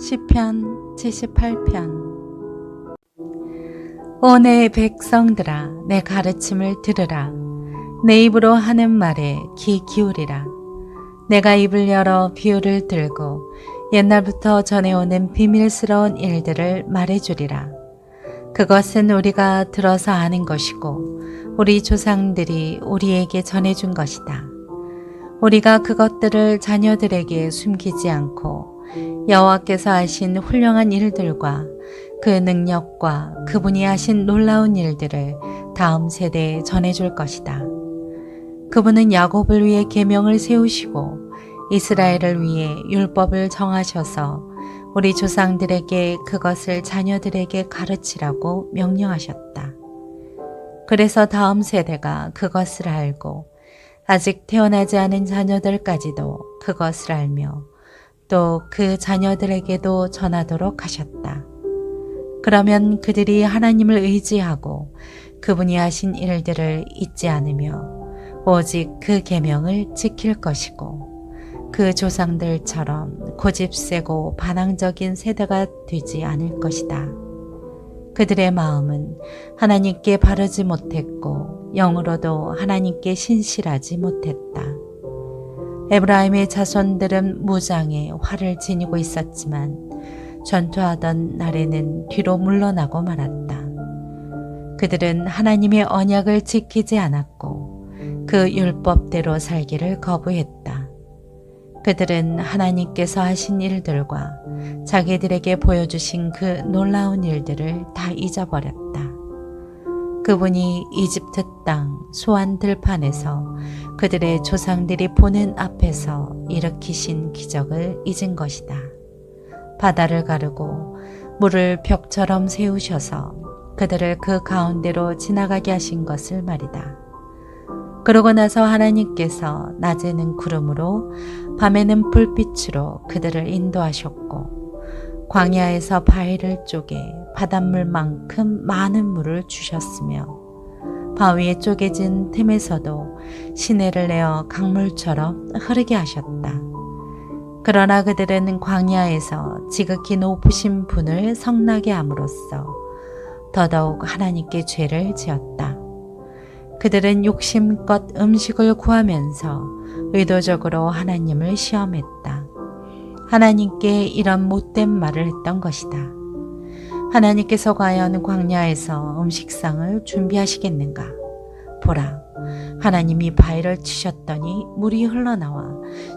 시편 78편. 오 내 백성들아 내 가르침을 들으라. 내 입으로 하는 말에 귀 기울이라. 내가 입을 열어 비유를 들고 옛날부터 전해오는 비밀스러운 일들을 말해주리라. 그것은 우리가 들어서 아는 것이고 우리 조상들이 우리에게 전해준 것이다. 우리가 그것들을 자녀들에게 숨기지 않고 여호와께서 하신 훌륭한 일들과 그 능력과 그분이 하신 놀라운 일들을 다음 세대에 전해줄 것이다. 그분은 야곱을 위해 계명을 세우시고 이스라엘을 위해 율법을 정하셔서 우리 조상들에게 그것을 자녀들에게 가르치라고 명령하셨다. 그래서 다음 세대가 그것을 알고 아직 태어나지 않은 자녀들까지도 그것을 알며 또 그 자녀들에게도 전하도록 하셨다. 그러면 그들이 하나님을 의지하고 그분이 하신 일들을 잊지 않으며 오직 그 계명을 지킬 것이고 그 조상들처럼 고집세고 반항적인 세대가 되지 않을 것이다. 그들의 마음은 하나님께 바르지 못했고 영으로도 하나님께 신실하지 못했다. 에브라임의 자손들은 무장에 활을 지니고 있었지만 전투하던 날에는 뒤로 물러나고 말았다. 그들은 하나님의 언약을 지키지 않았고 그 율법대로 살기를 거부했다. 그들은 하나님께서 하신 일들과 자기들에게 보여주신 그 놀라운 일들을 다 잊어버렸다. 그분이 이집트 땅 소안 들판에서 그들의 조상들이 보는 앞에서 일으키신 기적을 잊은 것이다. 바다를 가르고 물을 벽처럼 세우셔서 그들을 그 가운데로 지나가게 하신 것을 말이다. 그러고 나서 하나님께서 낮에는 구름으로 밤에는 불빛으로 그들을 인도하셨고 광야에서 바위를 쪼개 바닷물만큼 많은 물을 주셨으며 바위에 쪼개진 틈에서도 시내를 내어 강물처럼 흐르게 하셨다. 그러나 그들은 광야에서 지극히 높으신 분을 성나게 함으로써 더더욱 하나님께 죄를 지었다. 그들은 욕심껏 음식을 구하면서 의도적으로 하나님을 시험했다. 하나님께 이런 못된 말을 했던 것이다. 하나님께서 과연 광야에서 음식상을 준비하시겠는가? 보라, 하나님이 바위를 치셨더니 물이 흘러나와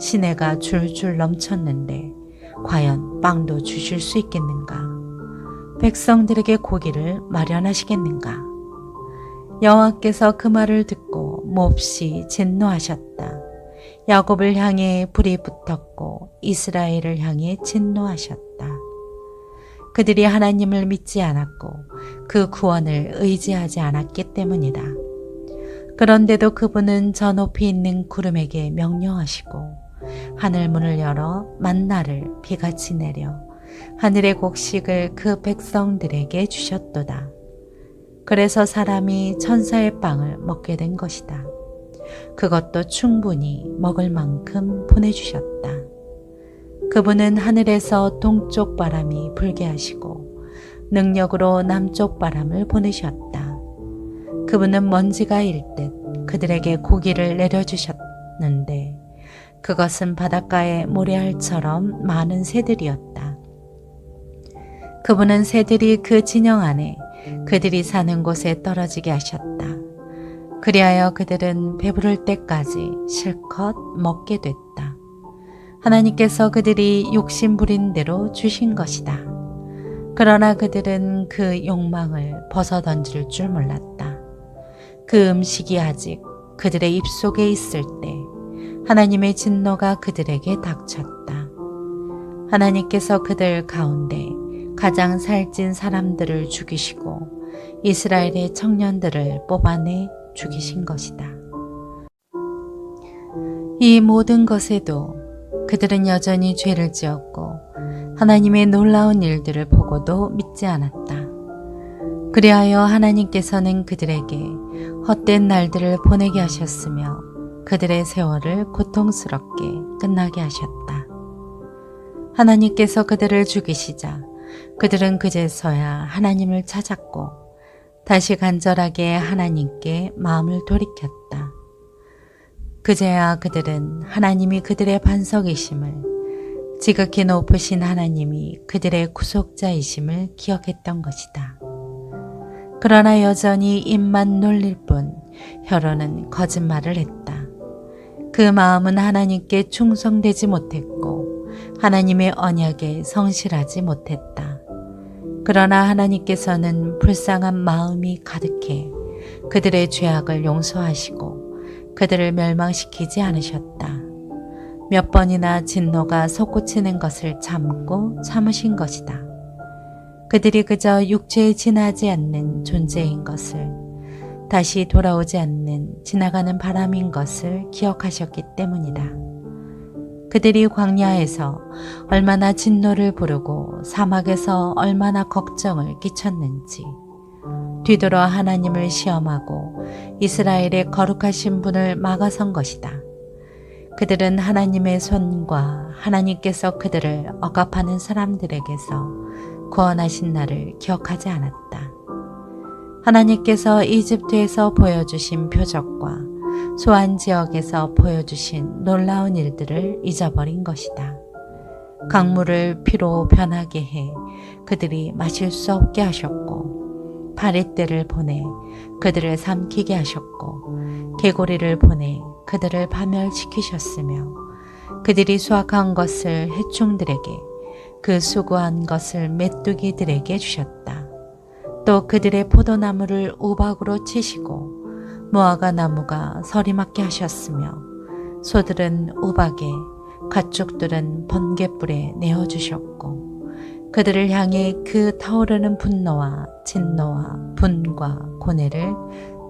시내가 줄줄 넘쳤는데 과연 빵도 주실 수 있겠는가? 백성들에게 고기를 마련하시겠는가? 여호와께서 그 말을 듣고 몹시 진노하셨다. 야곱을 향해 불이 붙었고 이스라엘을 향해 진노하셨다. 그들이 하나님을 믿지 않았고 그 구원을 의지하지 않았기 때문이다. 그런데도 그분은 저 높이 있는 구름에게 명령하시고 하늘 문을 열어 만나를 비같이 내려 하늘의 곡식을 그 백성들에게 주셨도다. 그래서 사람이 천사의 빵을 먹게 된 것이다. 그것도 충분히 먹을 만큼 보내주셨다. 그분은 하늘에서 동쪽 바람이 불게 하시고 능력으로 남쪽 바람을 보내셨다. 그분은 먼지가 일듯 그들에게 고기를 내려주셨는데 그것은 바닷가의 모래알처럼 많은 새들이었다. 그분은 새들이 그 진영 안에 그들이 사는 곳에 떨어지게 하셨다. 그리하여 그들은 배부를 때까지 실컷 먹게 됐다. 하나님께서 그들이 욕심 부린 대로 주신 것이다. 그러나 그들은 그 욕망을 벗어 던질 줄 몰랐다. 그 음식이 아직 그들의 입속에 있을 때 하나님의 진노가 그들에게 닥쳤다. 하나님께서 그들 가운데 가장 살찐 사람들을 죽이시고 이스라엘의 청년들을 뽑아내 죽이신 것이다. 이 모든 것에도 그들은 여전히 죄를 지었고 하나님의 놀라운 일들을 보고도 믿지 않았다. 그리하여 하나님께서는 그들에게 헛된 날들을 보내게 하셨으며 그들의 세월을 고통스럽게 끝나게 하셨다. 하나님께서 그들을 죽이시자 그들은 그제서야 하나님을 찾았고 다시 간절하게 하나님께 마음을 돌이켰다. 그제야 그들은 하나님이 그들의 반석이심을 지극히 높으신 하나님이 그들의 구속자이심을 기억했던 것이다. 그러나 여전히 입만 놀릴 뿐 혀로는 거짓말을 했다. 그 마음은 하나님께 충성되지 못했고 하나님의 언약에 성실하지 못했다. 그러나 하나님께서는 불쌍한 마음이 가득해 그들의 죄악을 용서하시고 그들을 멸망시키지 않으셨다. 몇 번이나 진노가 솟구치는 것을 참고 참으신 것이다. 그들이 그저 육체에 지나지 않는 존재인 것을 다시 돌아오지 않는 지나가는 바람인 것을 기억하셨기 때문이다. 그들이 광야에서 얼마나 진노를 부르고 사막에서 얼마나 걱정을 끼쳤는지 뒤돌아 하나님을 시험하고 이스라엘의 거룩하신 분을 막아선 것이다. 그들은 하나님의 손과 하나님께서 그들을 억압하는 사람들에게서 구원하신 날을 기억하지 않았다. 하나님께서 이집트에서 보여주신 표적과 소안 지역에서 보여주신 놀라운 일들을 잊어버린 것이다. 강물을 피로 변하게 해 그들이 마실 수 없게 하셨고, 파리떼를 보내 그들을 삼키게 하셨고, 개구리를 보내 그들을 파멸시키셨으며, 그들이 수확한 것을 해충들에게, 그 수고한 것을 메뚜기들에게 주셨다. 또 그들의 포도나무를 우박으로 치시고 무화과 나무가 서리 맞게 하셨으며 소들은 우박에 가축들은 번개불에 내어 주셨고 그들을 향해 그 타오르는 분노와 진노와 분과 고뇌를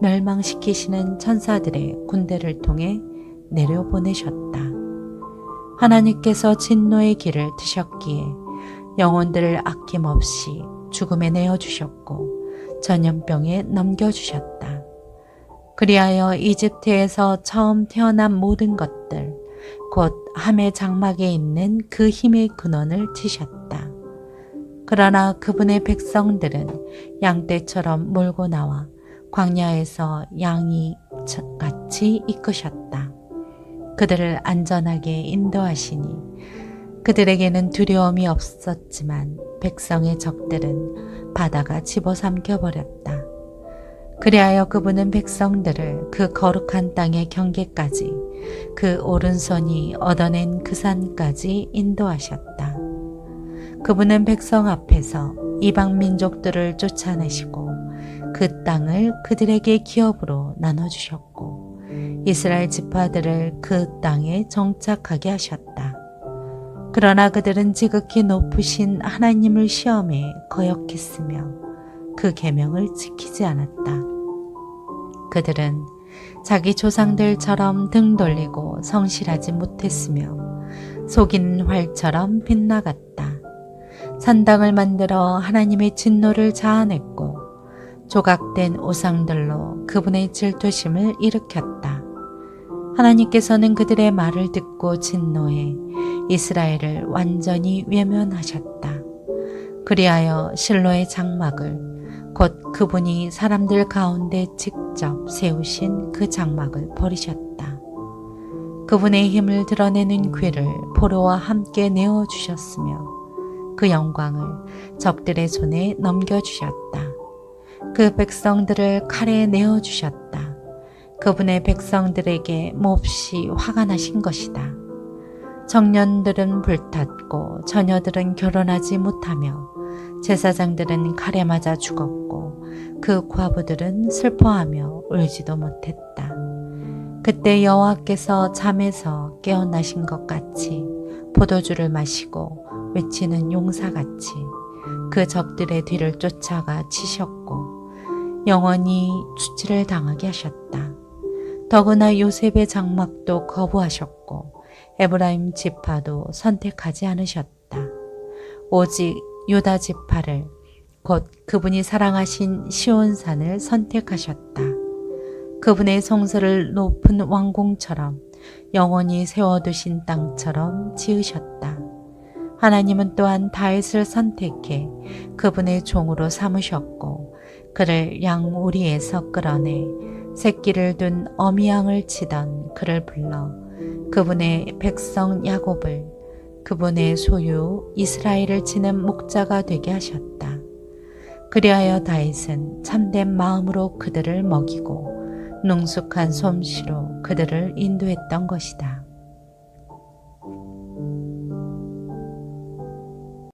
멸망시키시는 천사들의 군대를 통해 내려보내셨다. 하나님께서 진노의 길을 트셨기에 영혼들을 아낌없이 죽음에 내어주셨고 전염병에 넘겨주셨다. 그리하여 이집트에서 처음 태어난 모든 것들, 곧 함의 장막에 있는 그 힘의 근원을 치셨다. 그러나 그분의 백성들은 양떼처럼 몰고 나와 광야에서 양이 같이 이끄셨다. 그들을 안전하게 인도하시니 그들에게는 두려움이 없었지만 백성의 적들은 바다가 집어삼켜 버렸다. 그리하여 그분은 백성들을 그 거룩한 땅의 경계까지 그 오른손이 얻어낸 그 산까지 인도하셨다. 그분은 백성 앞에서 이방 민족들을 쫓아내시고 그 땅을 그들에게 기업으로 나눠주셨고 이스라엘 지파들을 그 땅에 정착하게 하셨다. 그러나 그들은 지극히 높으신 하나님을 시험에 거역했으며 그 계명을 지키지 않았다. 그들은 자기 조상들처럼 등 돌리고 성실하지 못했으며 속인 활처럼 빗나갔다. 산당을 만들어 하나님의 진노를 자아냈고 조각된 우상들로 그분의 질투심을 일으켰다. 하나님께서는 그들의 말을 듣고 진노해 이스라엘을 완전히 외면하셨다. 그리하여 실로의 장막을 곧 그분이 사람들 가운데 직접 세우신 그 장막을 버리셨다. 그분의 힘을 드러내는 귀를 포로와 함께 내어 주셨으며 그 영광을 적들의 손에 넘겨 주셨다. 그 백성들을 칼에 내어 주셨다. 그분의 백성들에게 몹시 화가 나신 것이다. 청년들은 불탔고 처녀들은 결혼하지 못하며 제사장들은 칼에 맞아 죽었고 그 과부들은 슬퍼하며 울지도 못했다. 그때 여호와께서 잠에서 깨어나신 것 같이 포도주를 마시고 외치는 용사같이 그 적들의 뒤를 쫓아가 치셨고 영원히 수치를 당하게 하셨다. 더구나 요셉의 장막도 거부하셨고 에브라임 지파도 선택하지 않으셨다. 오직 유다 지파를 곧 그분이 사랑하신 시온산을 선택하셨다. 그분의 성소를 높은 왕궁처럼 영원히 세워두신 땅처럼 지으셨다. 하나님은 또한 다윗을 선택해 그분의 종으로 삼으셨고 그를 양우리에서 끌어내 새끼를 둔 어미양을 치던 그를 불러 그분의 백성 야곱을 그분의 소유 이스라엘을 치는 목자가 되게 하셨다. 그리하여 다윗은 참된 마음으로 그들을 먹이고 능숙한 솜씨로 그들을 인도했던 것이다.